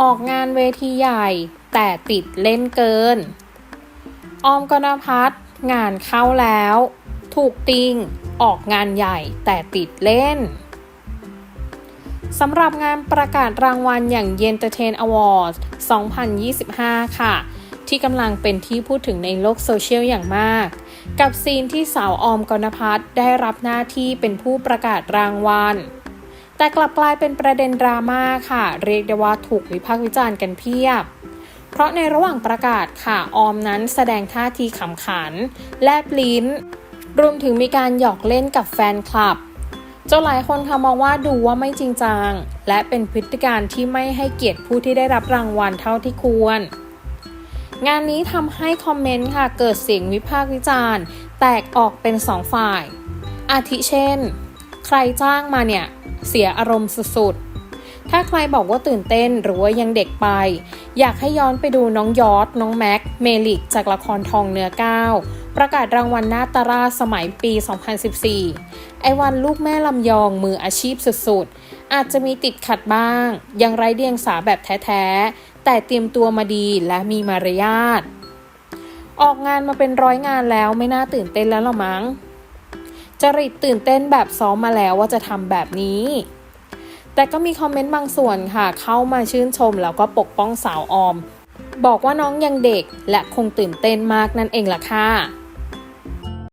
ออกงานเวทีใหญ่แต่ติดเล่นเกิน ออมกนพัฒน์งานเข้าแล้ว ถูกติง ออกงานใหญ่แต่ติดเล่นสำหรับงานประกาศรางวัลอย่าง Entertain Awards 2025 ค่ะ ที่กำลังเป็นที่พูดถึงในโลกโซเชียลอย่างมาก กับซีนที่สาวออมกนพัฒน์ได้รับหน้าที่เป็นผู้ประกาศรางวัล แต่กลับกลายเป็นประเด็นดราม่าค่ะ เรียกได้ว่าถูกวิพากษ์วิจารณ์กันเพียบ เพราะในระหว่างประกาศค่ะ ออมนั้นแสดงท่าทีขำขัน แลบลิ้น รวมถึงมีการหยอกเล่นกับแฟนคลับจนหลายคนค่ะมองว่าดูว่าไม่จริงจัง และเป็นพฤติการที่ไม่ให้เกียรติผู้ที่ได้รับรางวัลเท่าที่ควร งานนี้ทำให้คอมเมนต์ค่ะเกิดเสียงวิพากษ์วิจารณ์ แตกออกเป็นสองฝ่าย อาทิเช่น ใครจ้างมาเนี่ย เสียอารมณ์สุดๆ ถ้าใครบอกว่าตื่นเต้นหรือว่ายังเด็กไป อยากให้ย้อนไปดูน้องยอดน้องแม็ก เมลิกจากละครทองเนื้อก้าวประกาศรางวัลนาตาราสมัยปี 2014 ไอวันลูกแม่ลำยองมืออาชีพสุดๆ อาจจะมีติดขัดบ้าง ยังไร้เดียงสาแบบแท้ๆ แต่เตรียมตัวมาดีและมีมารยาท ออกงานมาเป็นร้อยงานแล้วไม่น่าตื่นเต้นแล้วหรอมั้ง จริตตื่นเต้นแบบซ้อมมาแล้วว่าจะทำแบบนี้ แต่ก็มีคอมเมนต์บางส่วนค่ะ เข้ามาชื่นชมแล้วก็ปกป้องสาวออม บอกว่าน้องยังเด็กและคงตื่นเต้นมากนั่นเองล่ะค่ะ